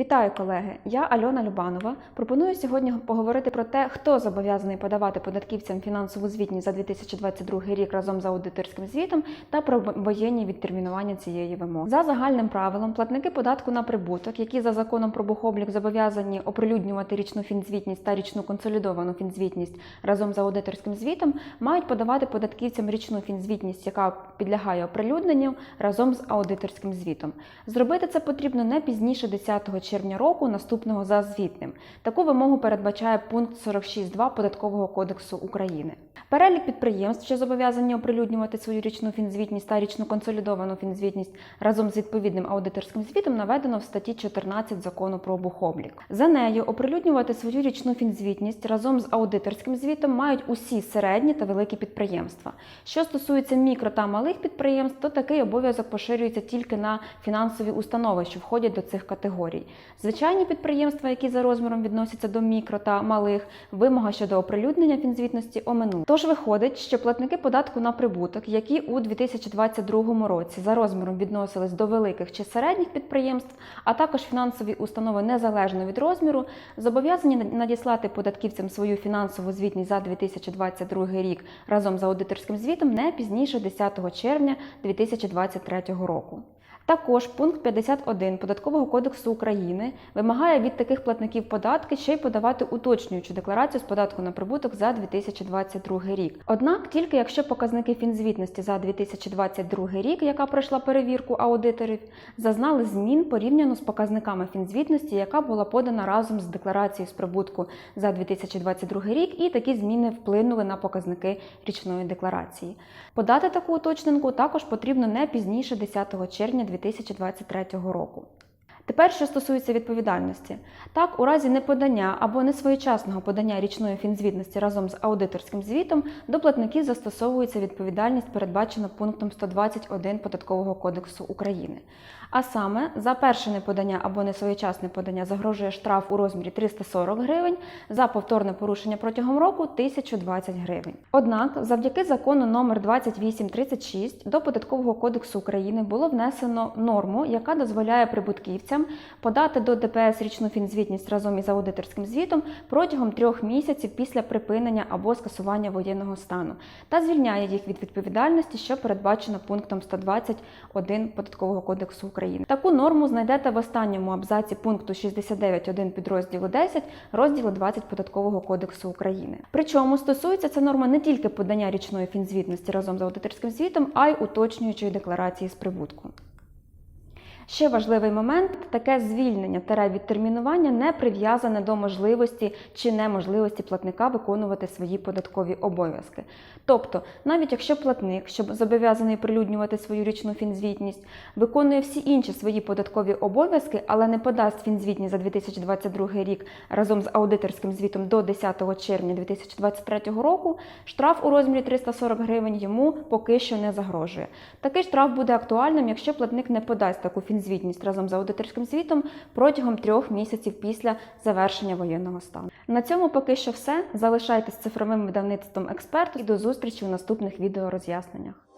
Вітаю, колеги! Я Альона Любанова. Пропоную сьогодні поговорити про те, хто зобов'язаний подавати податківцям фінансову звітність за 2022 рік разом з аудиторським звітом та про воєнні відтермінування цієї вимоги. За загальним правилом, платники податку на прибуток, які за законом про бухоблік зобов'язані оприлюднювати річну фінзвітність та річну консолідовану фінзвітність разом з аудиторським звітом, мають подавати податківцям річну фінзвітність, яка підлягає оприлюдненню разом з аудиторським звітом. Зробити це потрібно не пізніше 10 червня року, наступного за звітним. Таку вимогу передбачає пункт 46.2 Податкового кодексу України. Перелік підприємств, що зобов'язані оприлюднювати свою річну фінзвітність та річну консолідовану фінзвітність разом з відповідним аудиторським звітом, наведено в статті 14 закону про бухоблік. За нею оприлюднювати свою річну фінзвітність разом з аудиторським звітом мають усі середні та великі підприємства. Що стосується мікро та малих підприємств, то такий обов'язок поширюється тільки на фінансові установи, що входять до цих категорій. Звичайні підприємства, які за розміром відносяться до мікро та малих, вимога щодо оприлюднення фінзвітності оминула. Тож виходить, що платники податку на прибуток, які у 2022 році за розміром відносились до великих чи середніх підприємств, а також фінансові установи незалежно від розміру, зобов'язані надіслати податківцям свою фінансову звітність за 2022 рік разом з аудиторським звітом не пізніше 10 червня 2023 року. Також пункт 51 Податкового кодексу України вимагає від таких платників податки ще й подавати уточнюючу декларацію з податку на прибуток за 2022 рік. Однак тільки якщо показники фінзвітності за 2022 рік, яка пройшла перевірку аудиторів, зазнали змін порівняно з показниками фінзвітності, яка була подана разом з декларацією з прибутку за 2022 рік, і такі зміни вплинули на показники річної декларації. Подати таку уточненку також потрібно не пізніше 10 червня 2023 року. Тепер, що стосується відповідальності, так, у разі неподання або несвоєчасного подання річної фінзвітності разом з аудиторським звітом до платників застосовується відповідальність, передбачена пунктом 121 Податкового кодексу України. А саме за перше неподання або несвоєчасне подання загрожує штраф у розмірі 340 гривень, за повторне порушення протягом року 1020 гривень. Однак, завдяки закону номер 2836 до Податкового кодексу України було внесено норму, яка дозволяє прибутківцям подати до ДПС річну фінзвітність разом із аудиторським звітом протягом трьох місяців після припинення або скасування воєнного стану та звільняє їх від відповідальності, що передбачено пунктом 121 Податкового кодексу України. Таку норму знайдете в останньому абзаці пункту 69.1 підрозділу 10 розділу 20 Податкового кодексу України. Причому стосується ця норма не тільки подання річної фінзвітності разом з аудиторським звітом, а й уточнюючої декларації з прибутку. Ще важливий момент таке звільнення та відтермінування не прив'язане до можливості чи неможливості платника виконувати свої податкові обов'язки. Тобто, навіть якщо платник, що зобов'язаний прилюднювати свою річну фінзвітність, виконує всі інші свої податкові обов'язки, але не подасть фінзвітність за 2022 рік разом з аудиторським звітом до 10 червня 2023 року, штраф у розмірі 340 гривень йому поки що не загрожує. Такий штраф буде актуальним, якщо платник не подасть таку фінзвітність звітність разом з аудиторським звітом протягом трьох місяців після завершення воєнного стану. На цьому поки що все. Залишайтесь цифровим видавництвом експерт і до зустрічі в наступних відеороз'ясненнях.